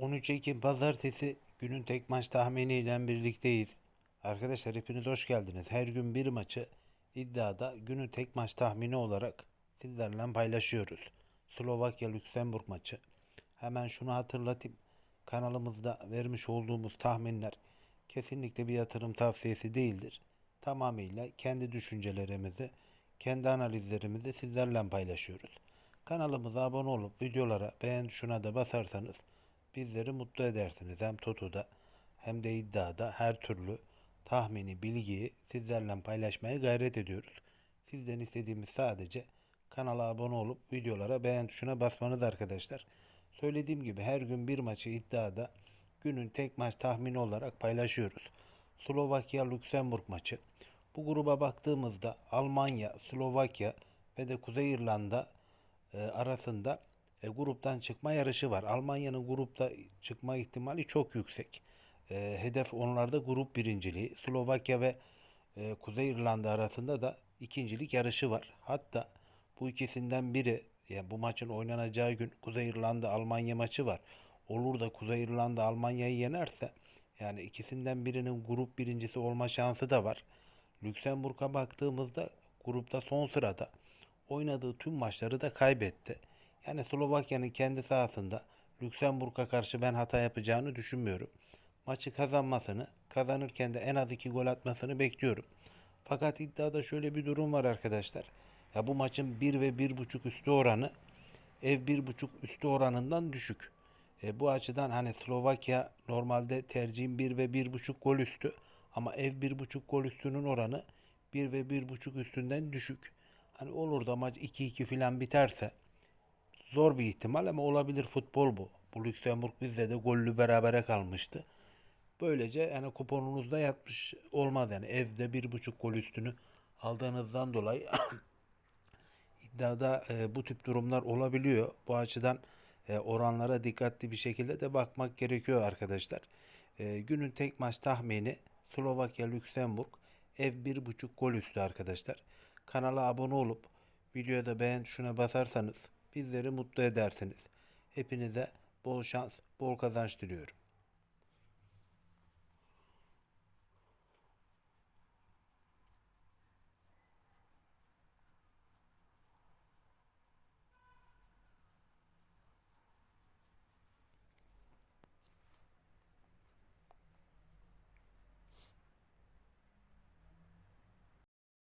13 Ekim Pazartesi günün tek maç tahminiyle birlikteyiz. Arkadaşlar hepiniz hoş geldiniz. Her gün bir maçı iddiada günün tek maç tahmini olarak sizlerle paylaşıyoruz. Slovakya Lüksemburg maçı. Hemen şunu hatırlatayım. Kanalımızda vermiş olduğumuz tahminler kesinlikle bir yatırım tavsiyesi değildir. Tamamıyla kendi düşüncelerimizi, kendi analizlerimizi sizlerle paylaşıyoruz. Kanalımıza abone olup videolara beğen tuşuna da basarsanız bizleri mutlu edersiniz. Hem Toto'da hem de iddiada her türlü tahmini bilgiyi sizlerle paylaşmaya gayret ediyoruz. Sizden istediğimiz sadece kanala abone olup videolara beğen tuşuna basmanız arkadaşlar. Söylediğim gibi her gün bir maçı iddiada günün tek maç tahmini olarak paylaşıyoruz. Slovakya Lüksemburg maçı. Bu gruba baktığımızda Almanya, Slovakya ve de Kuzey İrlanda e, arasında e, gruptan çıkma yarışı var. Almanya'nın grupta çıkma ihtimali çok yüksek. E, hedef onlarda grup birinciliği. Slovakya ve e, Kuzey İrlanda arasında da ikincilik yarışı var. Hatta bu ikisinden biri yani bu maçın oynanacağı gün Kuzey İrlanda Almanya maçı var. Olur da Kuzey İrlanda Almanya'yı yenerse yani ikisinden birinin grup birincisi olma şansı da var. Lüksemburg'a baktığımızda grupta son sırada oynadığı tüm maçları da kaybetti. Yani Slovakya'nın kendi sahasında Lüksemburg'a karşı ben hata yapacağını düşünmüyorum. Maçı kazanmasını, kazanırken de en az iki gol atmasını bekliyorum. Fakat iddiada şöyle bir durum var arkadaşlar. Ya bu maçın 1 ve 1.5 üstü oranı ev 1.5 üstü oranından düşük. E, bu açıdan hani Slovakya normalde tercihim 1 ve 1.5 gol üstü ama ev 1.5 gol üstünün oranı 1 ve 1.5 üstünden düşük. Hani olur da maç 2-2 falan biterse zor bir ihtimal ama olabilir futbol bu. Bu Lüksemburg bizde de gollü berabere kalmıştı. Böylece yani kuponunuzda yatmış olmaz yani evde bir buçuk gol üstünü aldığınızdan dolayı iddiada e, bu tip durumlar olabiliyor. Bu açıdan e, oranlara dikkatli bir şekilde de bakmak gerekiyor arkadaşlar. E, günün tek maç tahmini Slovakya Lüksemburg ev bir buçuk gol üstü arkadaşlar. Kanala abone olup videoya da beğen tuşuna basarsanız bizleri mutlu edersiniz. Hepinize bol şans, bol kazanç diliyorum.